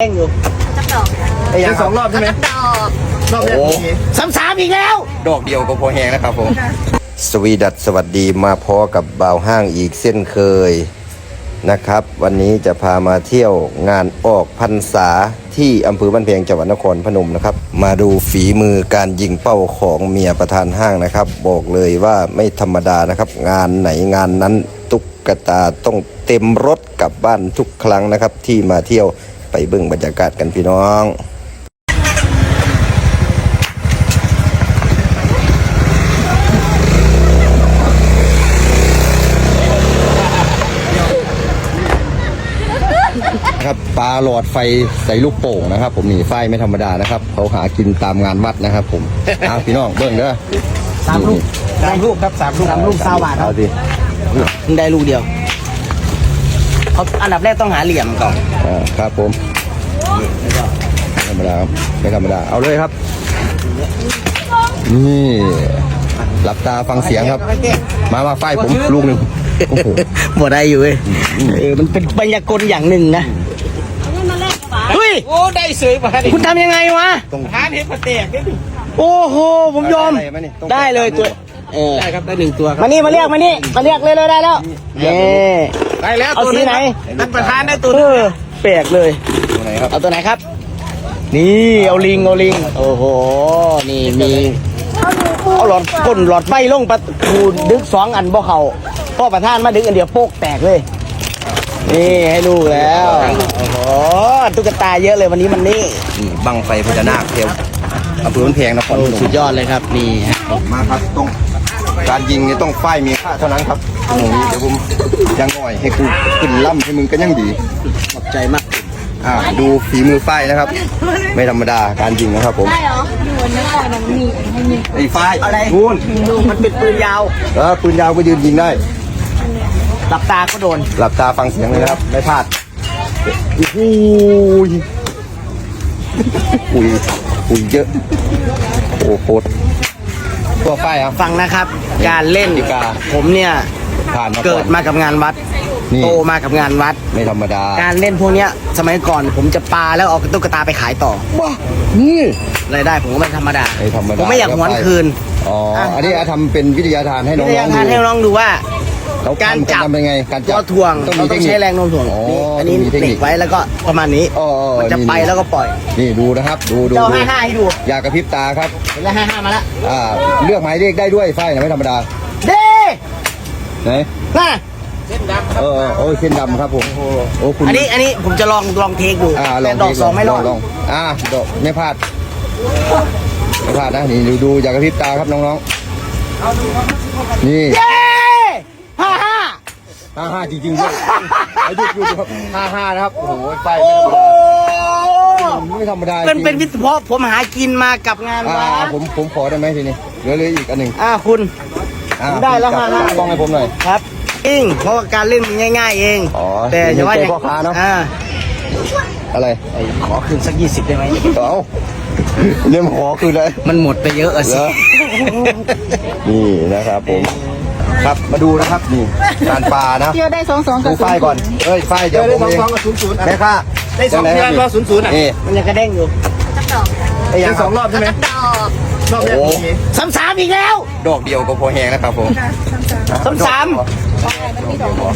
เด้งอยู่จับดอกไอ้ยังสองรอบใช่ไหมดอกรอบแรกโอ้มีสามสามอีกแล้ว ดอกเดียวก็พอแห้งนะครับผม สวีดัสสวัสดีมาพอกับบ่าวห้างอีกเส้นเคยนะครับ วันนี้จะพามาเที่ยวงานออกพรรษาที่อำเภอบ้านเพงจังหวัดนครพนมนะครับ มาดูฝีมือการยิงเป้าของเมียประธานห้างนะครับ บอกเลยว่าไม่ธรรมดานะครับ งานไหนงานนั้นตุ๊กตาต้องเต็มรถกลับบ้านทุกครั้งนะครับ ที่มาเที่ยว ไปเบิ่งบรรยากาศกันพี่น้องครับปลาหลอดไฟใส่ลูกโป่งนะครับ ผมนี่ไฟไม่ธรรมดานะครับเขาหากินตามงานวัดนะครับ ผมเอาพี่น้องเบิ้งเด้อสามลูกสามลูกครับสามลูกสามลูกซาวบาทคเอารับดิมึงได้ลูกเดียว เขาอันดับแรกต้องหาเหลี่ยมก่อนอ่าครับผมไม่ธรรมดาครับไม่ธรรมดาเอาเลยครับ นี่หลับตาฟังเสียงครับ มามาไฟผมลูกหนึ่งโอ้โหหมดได้อยู่เว้ยเออมันเป็นบรรยากาศอย่างหนึ่งนะนี่มาเล่นกับหวานเฮ้ยโอ้ได้เสยมาดิคุณทำยังไงวะทานเห็ดมาแตกได้ดิโอ้โหผมยอม ได้ไหมนี่ต้องได้เลยตัว เออได้ครับได้หนึ่งตัวครับมานี่มาเรียกมานี่มาเรียกเลยเลยได้แล้วเย้ได้แล้วเอาตัวสีไหนท่านประธานได้ตัวเอนึงอแปลกเลยตัวไหนครับเอาตัวไหนครับ นี่เอาลิงเอาลิงโอ้โหนี่มีเอาหลอดก้นหลอดไฟลงประตูดึกสองอันบ่เขาพ่อประธานมาดึกอันเดียวโป๊กแตกเลย นี่ให้ลูกแล้วโอ้โหตุ๊กตาเยอะเลยวันนี้มันนี่นี่บังไฟพญานาคเทวอำเภอบ้านเพงนครพนมสุดยอดเลยครับนี่ฮะมาครับต้อง การยิงเนี่ยต้องฝ้ายมีค่าเท่านั้นครับตรงนี้เดี๋ยวผมยังหน่อยให้กูขึ้นล่ำให้มึงก็ยังดีขอบใจมากอ่าดูฝีมือฝ้ายนะครับ ไม่ธรรมดาการยิงนะครับผมได้เหรออยู่บนนี้ก่อนมันมีให้มีไอ้ฝ้ายอะไรนู่นดูมันเป็นปืนยาวเออปืนยาวก็ยืนยิงได้หลับตาก็โดนหลับตาฟังเสียงเลยนะครับไม่พลาดโอ้โหยปุ๋ยปุ๋ยเยอะโอ้โห ตัวฝ้ายครับ ฟังนะครับ การเล่น ดีกาผมเนี่ยผ่านมาเกิก่อดนมากับงานวัด นี่ โตมากับงานวัด ไม่ธรรมดาการเล่นพวกเนี้ยสมัยก่อนผมจะปาแล้วเอาตุ๊กตาไปขายต่อว้านี่ รายได้ผมก็ไม่ธรรมดาไม่ธรรมดาผมไม่อยากหวนคืน อ๋อ อันนี้อาทำเป็นวิทยาทานให้น้วิทยาองๆทานให้ดูน้องดูว่า เขาการจับ ทำเป็นไงการจัตับวถ่วงต้องเรามีเทต้อคงนิคใช้แรงโน้มถ่วงอ๋อนี่อันนี้ต้องมีเทคเบรนิคกไว้แล้วก็ประมาณนี้อ๋ออ๋อมันจะนี่ไปแล้วก็ปล่อยนี่ดูนะครับ ดูดูเจ้าดูห้าห้าให้ดูอย่ากระพริบตาครับ เห็นแล้วห้าห้ามาแล้วอ่า เลือกหมายเลขได้ด้วยไฟนะไม่ธรรมดาเด้ไหนน่ะเออเออโอ้ยเส้นดำครับผมโอ้คุณอันนี้อันนี้ผมจะลองลองเทคดูอ่าลแต่องดอกสองไม่รอดลองอ่าดอกไม่พลาดไม่พลาดนะนี่ดูดูอย่ากระพริบตาครับน้องๆนี่ เย้ห้าห้า ห้าห้าจริงๆด้วยเอาหยุดหยุดครับห้าห้านะครับ โอ้โหไฟโอ้โหไม่ธรรมดาเป็นเป็นจวิริงศวะผมหากินมากับงานอ่าวัดผมผมขอได้ไหมทีนี้เหลือเหลยอีกอันหนึ่งอ่าคุณอ่าได้แล้วจับห้าห้ากล้องให้ผมหน่อยครับอิงเพราะว่าการเล่นมันง่าย ๆ เองอ๋อแต่จะว่าเห็นอย่างใจพ่อค้าเนอะอ่าอะไรไอ้ขอคืนสักยี่สิบได้ไหมเอาเรื่องขอคืออะไรมันหมดไปเยอะอะเหรสิอนี่นะครับผม ครับมาดูนะครับนี่การปลานะเที่ยวได้สองสองกัดูบฝ้ายก่อนเฮ้ยฝ้ายเดี๋ยวได้ผมสองเองสองกับศูนย์ศูนย์แม่ค่าได้สองจัเดืหอนครรัอบศูนย์ศูนย์อะ นี่มันยังกระเด้งอยู่จับดอกไอ้ยัได้งสองรอบใช่ไหมจับดอกรอบแรกโอ้มีสามสามอีกแล้วดอกเดียวก็พอแห้งนะครับผมสามสาม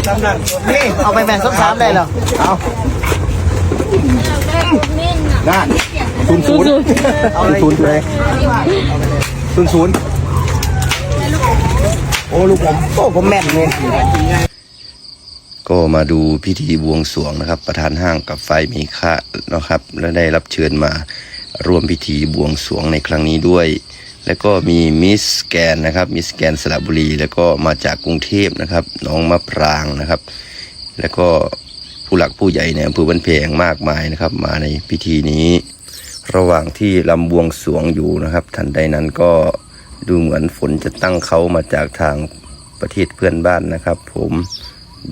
ตำหนักนี่เอาไปแบ่งสามสามได้เหรอเอาได้เม่นอะนั่นศูนย์ศูนย์เอาศูนย์เลยศูนย์ศูนย์ โอ้ลูกผมโอ้ผมแม่นเลยก็มาดูพิธีบวงสรวงนะครับ ประธานห้างกับไฟมีค่านะครับ และได้รับเชิญมาร่วมพิธีบวงสรวงในครั้งนี้ด้วย แล้วก็มีมิสแกนนะครับมิสแกนสระบุรี แล้วก็มาจากกรุงเทพนะครับน้องมะปรางนะครับ แล้วก็ผู้หลักผู้ใหญ่ในอำเภอบ้านแพงมากมายนะครับ มาในพิธีนี้ ระหว่างที่ลำบวงสรวงอยู่นะครับ ทันใดนั้นก็ ดูเหมือนฝนจะตั้งเขามาจากทางประเทศเพื่อนบ้านนะครับ ผม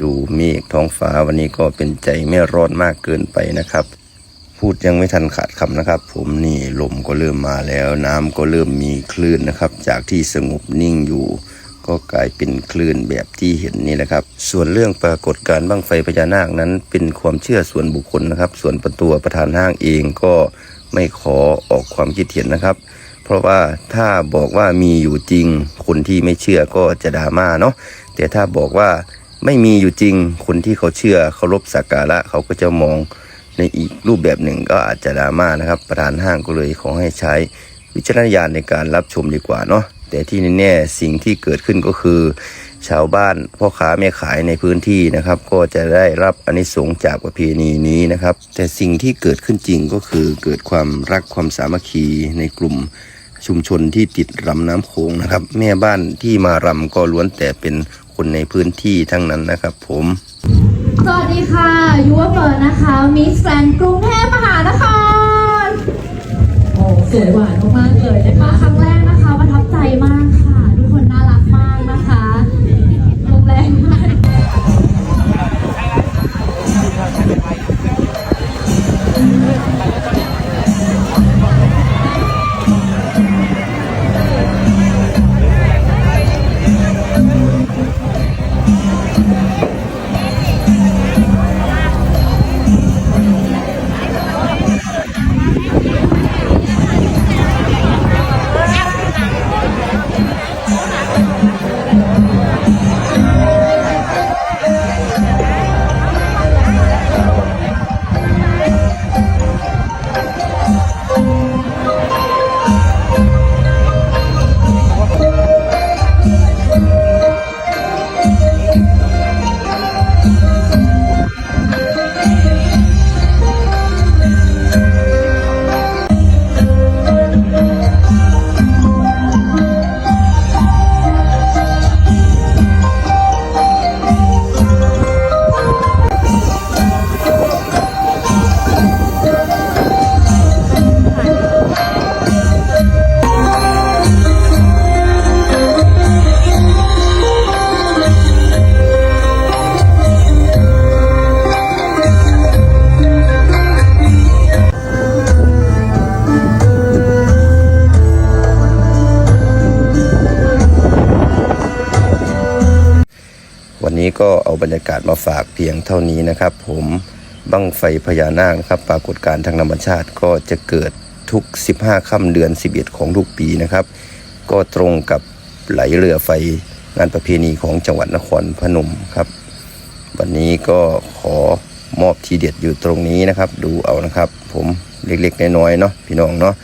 ดูเมฆท้องฟ้าวันนี้ก็เป็นใจไม่ร้อนมากเกินไปนะครับ พูดยังไม่ทันขาดคำนะครับ ผมนี่ลมก็เริ่มมาแล้ว น้ำก็เริ่มมีคลื่นนะครับ จากที่สงบนิ่งอยู่ ก็กลายเป็นคลื่นแบบที่เห็นนี่แหละครับ ส่วนเรื่องปรากฏการณ์บั้งไฟพญานาคนั้นเป็นความเชื่อส่วนบุคคลนะครับ ส่วนประตัวประธานห้างเองก็ไม่ขอออกความคิดเห็นนะครับ ราะว่าถ้าบอกว่ามีอยู่จริง คนที่ไม่เชื่อก็จะดราม่าเนาะแต่ถ้าบอกว่าไม่มีอยู่จริง คนที่เขาเชื่อเคารพสักการะเขาก็จะมองในอีกรูปแบบหนึ่งก็อาจจะดราม่านะครับ ประธานห้างก็เลยขอให้ใช้วิจารณญาณในการรับชมดีกว่าเนาะแต่ที่แน่ๆสิ่งที่เกิดขึ้นก็คือ ชาวบ้านพ่อค้าแม่ขายในพื้นที่นะครับ ก็จะได้รับอนิสงส์จากประเพณีนี้นะครับ แต่สิ่งที่เกิดขึ้นจริงก็คือเกิดความรักความสามัคคีในกลุ่ม ชุมชนที่ติดลำน้ำโขงนะครับ แม่บ้านที่มารำก็ล้วนแต่เป็นคนในพื้นที่ทั้งนั้นนะครับ ผม สวัสดีค่ะยูวเฟิร์นนะคะมิสแกรนกรุงเทพมหานครโอ้สวยหวานมากๆเลยนะคะครั้ง ก็เอาบรรยากาศมาฝากเพียงเท่านี้นะครับ ผมบั้งไฟพญานาคนะครับปรากฏการณ์ทางธรรมชาติก็จะเกิดทุก 15 ค่ำเดือน 11 ของทุกปีนะครับ ก็ตรงกับไหลเรือไฟงานประเพณีของจังหวัดนครพนมครับ วันนี้ก็ขอมอบทีเด็ดอยู่ตรงนี้นะครับ ดูเอานะครับ ผมเล็กๆน้อยๆเนาะพี่น้องเนาะ